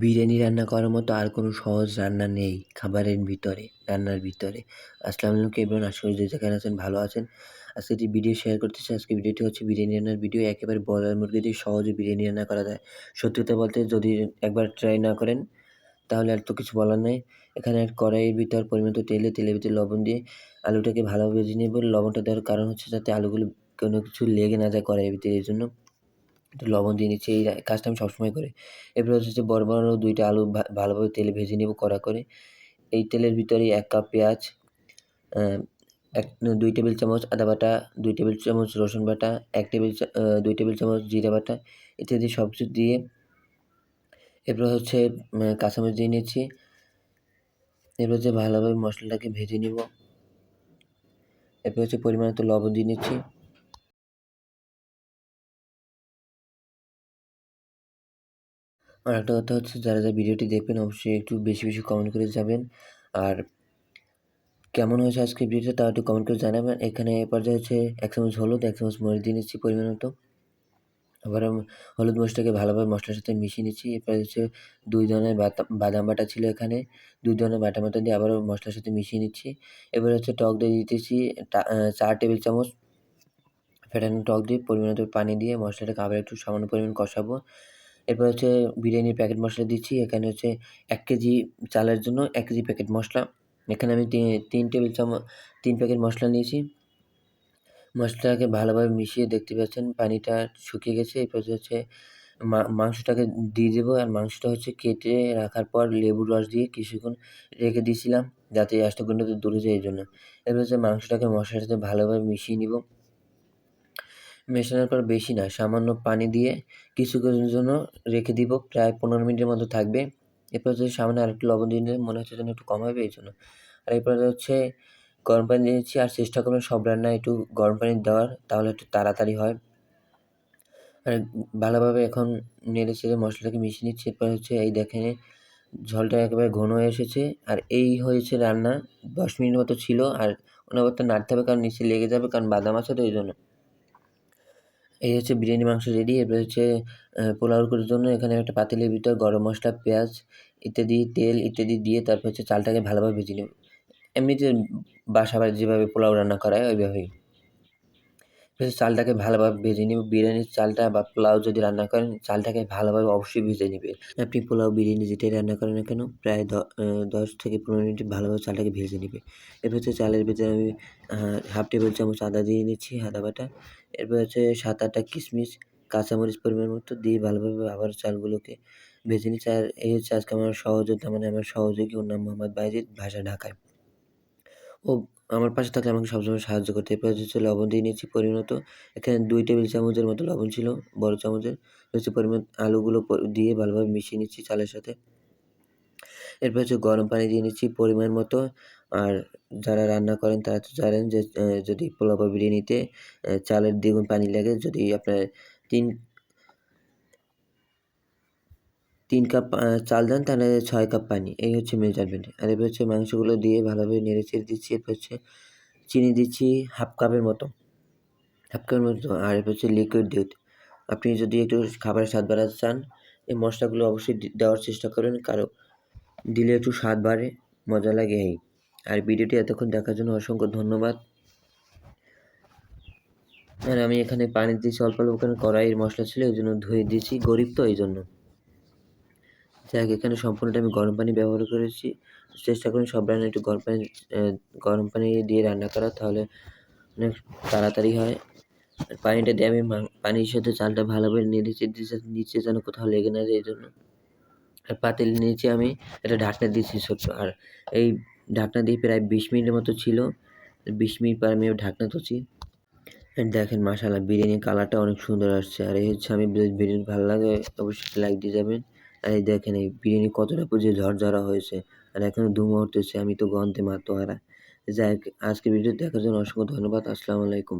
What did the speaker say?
বিরিয়ানি রান্না করার মতো আর কোনো সহজ রান্না নেই খাবারের ভিতরে, রান্নার ভিতরে। আসসালামু আলাইকুম এভরিওয়ান আশা করি যে যেখানে আছেন ভালো আছেন। আজকে একটি ভিডিও শেয়ার করতেছি আজকে ভিডিওটি হচ্ছে বিরিয়ানি রান্নার ভিডিও একেবারে ব্রয়লার মুরগি দিয়ে সহজে বিরিয়ানি রান্না করা যায়। সত্যি কথা বলতে যদি একবার ট্রাই না করেন, তাহলে আর তো কিছু বলার নেই। এখানে কড়াইয়ের ভিতর পরিমিত তেলে, তেলের ভিতরে লবণ দিয়ে আলুটাকে ভালোভাবে ভেজে নেব। লবণটা দেওয়ার কারণ হচ্ছে যাতে আলুগুলো কোনো কিছু লেগে না যায় কড়াইয়ের ভিতরে, এই জন্য একটু লবণ দিয়ে নিচ্ছি, এই কাজটা আমি সবসময় করি। এরপরে হচ্ছে বড় বড় দুইটা আলু ভালোভাবে তেলে ভেজে নেব কড়া করে। এই তেলের ভিতরে এক কাপ পেঁয়াজ এক, দুই টেবিল চামচ আদা বাটা, দুই টেবিল চামচ রসুন বাটা, এক টেবিল দুই টেবিল চামচ জিরা বাটা ইত্যাদি সব কিছু দিয়ে এরপর হচ্ছে কাঁচামরিচ দিয়ে নিচ্ছি এরপর হচ্ছে ভালোভাবে মশলাটাকে ভেজে নিব। এরপর হচ্ছে পরিমাণ তো লবণ দিয়ে নিচ্ছি। আর একটা কথা হচ্ছে, যারা যারা ভিডিওটি দেখবেন অবশ্যই একটু বেশি বেশি কমেন্ট করে যাবেন। আর কেমন হয়েছে আজকে ভিডিওটা তাও একটু কমেন্ট করে জানাবেন। এখানে এ পর্যায়ে হচ্ছে এক চামচ হলুদ, এক চামচ মরিচ দিয়ে নিচ্ছি পরিমাণ মতো। আবার হলুদ মরিচটাকে ভালোভাবে মশলার সাথে মিশিয়ে নিচ্ছি। এরপর হচ্ছে দুই ধরনের বাদাম বাটা ছিল এখানে। দুই ধরনের বাটা মাটা দিয়ে আবারও মশলার সাথে মিশিয়ে নিচ্ছি। এবার হচ্ছে টক দই দিতেছি চার টেবিল চামচ ফেটানো টক দিয়ে পরিমাণ পানি দিয়ে মশলাটাকে আবার একটু সামান্য পরিমাণ কষাবো। এরপর হচ্ছে বিরিয়ানির প্যাকেট মশলা দিচ্ছি। এখানে হচ্ছে এক কেজি চালের জন্য এক কেজি প্যাকেট মশলা। এখানে আমি তিন টেবিল চামচ তিন প্যাকেট মশলা নিয়েছি। মশলাটাকে ভালোভাবে মিশিয়ে দেখতে পাচ্ছেন, পানিটা শুকিয়ে গেছে। এরপর হচ্ছে মাংসটাকে দিয়ে দেবো। আর মাংসটা হচ্ছে কেটে রাখার পর লেবুর রস দিয়ে কিছুক্ষণ রেখে দিয়েছিলাম, যাতে গন্ধটা দূরে যায় এই জন্য। এরপর হচ্ছে মাংসটাকে মশলার সাথে ভালোভাবে মিশিয়ে নিব। মেশানোর পর বেশি না, সামান্য পানি দিয়ে কিছুক্ষণের জন্য রেখে দিব, প্রায় পনেরো মিনিটের মতো থাকবে। এরপর হচ্ছে সামনে আরেকটু লবণ দিয়ে মনে হচ্ছে যেন একটু কম হবে এই জন্য আর এরপর হচ্ছে গরম পানি দিয়েছি আর চেষ্টা করবেন সব রান্না একটু গরম পানি দেওয়ার, তাহলে একটু তাড়াতাড়ি হয়। আর ভালোভাবে এখন নেড়ে চেড়ে মশলাটাকে মিশিয়ে নিচ্ছি, এরপর হচ্ছে এই দেখেন ঝোলটা একেবারে ঘন হয়ে এসেছে। আর এই হয়েছে রান্না, দশ মিনিট মতো ছিল, আর অনবরত নাড়তে হবে কারণ নিচে লেগে যাবে কারণ বাদাম আছে তো এই জন্য এই হচ্ছে বিরিয়ানি মাংস রেডি এবার হচ্ছে পোলাও করার জন্য এখানে একটা পাতিলের ভিতর গরম মশলা, পেঁয়াজ ইত্যাদি, তেল ইত্যাদি দিয়ে তারপর হচ্ছে চালটাকে ভালোভাবে ভেজে নেব। এমনিতে বাসা যেভাবে পোলাও রান্না করা হয়, ওইভাবেই। চালটাকে ভালোভাবে ভেজে নেব। বিরিয়ানির চালটা বা পোলাও যদি রান্না করেন, চালটাকে ভালোভাবে অবশ্যই ভেজে নেবে আপনি পোলাও, বিরিয়ানি যেটাই রান্না করেন না কেন, প্রায় দশ থেকে পনেরো মিনিট ভালোভাবে চালটাকে ভেজে নেবে এরপর হচ্ছে চালের ভিতরে আমি হাফ টেবিল চামচ আদা দিয়ে নিচ্ছি, আদা বাটা। এরপর হচ্ছে সাত আটটা কিশমিশ, কাঁচামরিচ পরিমাণ মতো দিয়ে ভালোভাবে আবার চালগুলোকে ভেজে নিচ্ছি। আর এই হচ্ছে আজকে আমার সহযোগিতা মানে আমার সহযোগী, ওর নাম মোহাম্মদ বাইজিদ, ভাষা ঢাকায়। ও আমার পাশে থাকলে আমাকে সবসময় সাহায্য করতে। এরপর হচ্ছে লবণ দিয়ে নিয়েছি পরিমাণ এখানে দুই টেবিল চামচের মতো লবণ ছিল, বড় চামচের। হচ্ছে পরিমাণ আলুগুলো দিয়ে ভালোভাবে মিশিয়ে নিচ্ছি চালের সাথে। এরপর হচ্ছে গরম পানি দিয়ে নিচ্ছি পরিমাণ মতো। আর যারা রান্না করেন তারা তো জানেন যে যদি পোলাও বা বিরিয়ানিতে চালের দ্বিগুণ পানি লাগে, যদি আপনার তিন তিন কাপ চাল দেন, তাহলে ছয় কাপ পানি। এই হচ্ছে মেজারমেন্ট আর এবার হচ্ছে মাংসগুলো দিয়ে ভালোভাবে নেড়ে চেড়ে দিচ্ছি। এরপর হচ্ছে চিনি দিচ্ছি হাফ কাপের মতো। হাফ কাপের মতো। আর এরপর হচ্ছে লিকুইড দুধ। আপনি যদি একটু খাবারের স্বাদ বাড়াতে চান, এই মশলাগুলো অবশ্যই দেওয়ার চেষ্টা করবেন কারও দিলে একটু স্বাদ বাড়ে, মজা লাগে এই। আর ভিডিওটি এতক্ষণ দেখার জন্য অসংখ্য ধন্যবাদ। আর আমি এখানে পানি দিয়েছি অল্প অল্প ওখানে কড়াইয়ের মশলা ছিল, এই জন্য ধুয়ে দিয়েছি গরিব তো, এই জন্য। যাই এখানে সম্পূর্ণটা আমি গরম পানি ব্যবহার করেছি। চেষ্টা করুন সব রান্না একটু গরম পানি গরম পানি দিয়ে রান্না করা, তাহলে অনেক তাড়াতাড়ি হয়। পানিটা দিয়ে আমি পানির সাথে চালটা ভালোভাবে নেড়ে চেড়ে নিচে যেন কোথাও লেগে না যায় এই জন্য আর পাতিল নিচে আমি একটা ঢাকনা দিয়েছি ছোট্ট, আর এই ঢাকনা দিয়ে প্রায় বিশ মিনিটের মতো ছিল। বিশ মিনিট পর আমি ঢাকনা তুলছি দেখেন মাসালা বিরিয়ানির কালারটা অনেক সুন্দর আসছে। আর এই হচ্ছে আমি বিরিয়ানি, ভালো লাগে, অবশ্যই লাইক দিয়ে যাবেন। এই দেখেন এই বিরিয়ানি কতটা পুজো ঝরঝরা হয়েছে। আর এখনও ধুমো উঠতেছে আমি তো গন্ধে মাত্র হারা যাই আজকে ভিডিও দেখার জন্য অসংখ্য ধন্যবাদ। আসসালামু আলাইকুম।